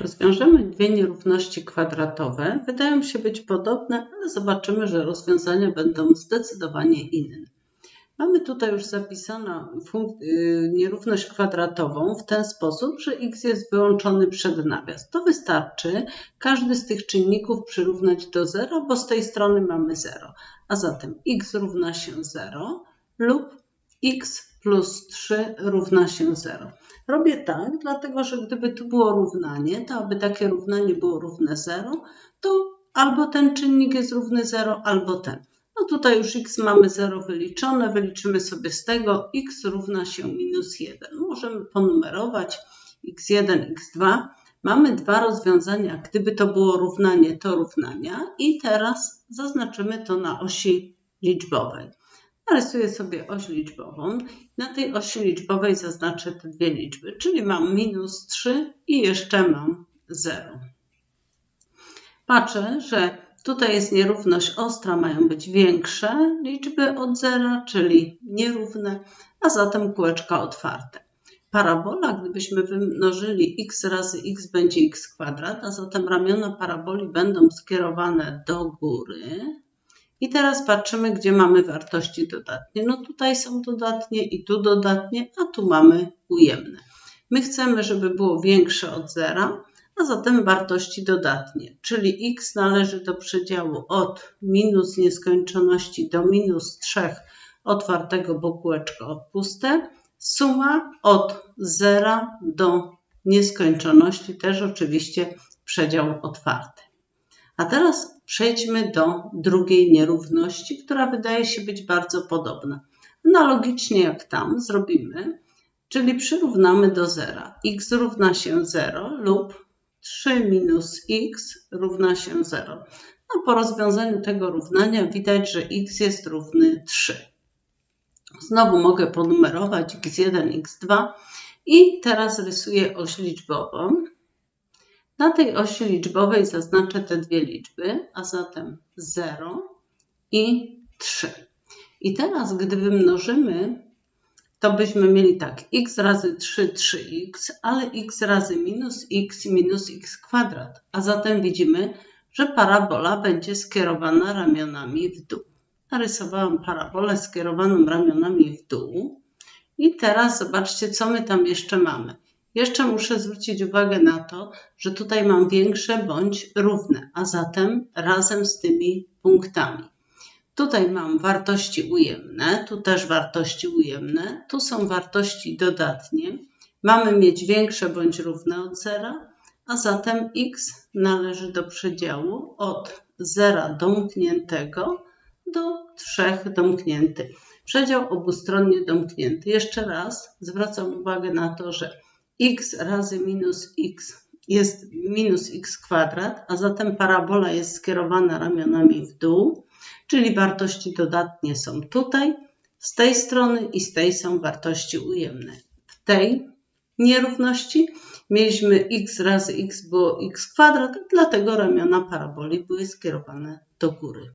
Rozwiążemy dwie nierówności kwadratowe. Wydają się być podobne, ale zobaczymy, że rozwiązania będą zdecydowanie inne. Mamy tutaj już zapisaną y, nierówność kwadratową w ten sposób, że x jest wyłączony przed nawias. To wystarczy każdy z tych czynników przyrównać do zera, bo z tej strony mamy 0. A zatem x równa się 0 lub x plus 3 równa się 0. Robię tak, dlatego że gdyby tu było równanie, to aby takie równanie było równe 0, to albo ten czynnik jest równy 0, albo ten. No tutaj już x mamy 0 wyliczone, wyliczymy sobie z tego x równa się minus 1. Możemy ponumerować x1, x2. Mamy dwa rozwiązania, gdyby to było równanie, to równania i teraz zaznaczymy to na osi liczbowej. Narysuję sobie oś liczbową. Na tej osi liczbowej zaznaczę te dwie liczby, czyli mam minus 3 i jeszcze mam 0. Patrzę, że tutaj jest nierówność ostra, mają być większe liczby od 0, czyli nierówne, a zatem kółeczka otwarte. Parabola, gdybyśmy wymnożyli x razy x będzie x kwadrat, a zatem ramiona paraboli będą skierowane do góry, i teraz patrzymy, gdzie mamy wartości dodatnie. No tutaj są dodatnie i tu dodatnie, a tu mamy ujemne. My chcemy, żeby było większe od zera, a zatem wartości dodatnie, czyli x należy do przedziału od minus nieskończoności do minus 3 otwartego bokułeczka odpuste, suma od zera do nieskończoności, też oczywiście przedział otwarty. A teraz przejdźmy do drugiej nierówności, która wydaje się być bardzo podobna. Analogicznie jak tam zrobimy, czyli przyrównamy do zera. x równa się 0 lub 3 minus x równa się 0. No, po rozwiązaniu tego równania widać, że x jest równy 3. Znowu mogę ponumerować x1, x2 i teraz rysuję oś liczbową. Na tej osi liczbowej zaznaczę te dwie liczby, a zatem 0 i 3. I teraz, gdy wymnożymy, to byśmy mieli tak, x razy 3, 3x, ale x razy minus x minus x kwadrat. A zatem widzimy, że parabola będzie skierowana ramionami w dół. Narysowałam parabolę skierowaną ramionami w dół. I teraz zobaczcie, co my tam jeszcze mamy. Jeszcze muszę zwrócić uwagę na to, że tutaj mam większe bądź równe, a zatem razem z tymi punktami. Tutaj mam wartości ujemne, tu też wartości ujemne, tu są wartości dodatnie. Mamy mieć większe bądź równe od zera, a zatem x należy do przedziału od zera domkniętego do 3 domkniętych. Przedział obustronnie domknięty. Jeszcze raz zwracam uwagę na to, że x razy minus x jest minus x kwadrat, a zatem parabola jest skierowana ramionami w dół, czyli wartości dodatnie są tutaj, z tej strony i z tej są wartości ujemne. W tej nierówności mieliśmy x razy x było x kwadrat, dlatego ramiona paraboli były skierowane do góry.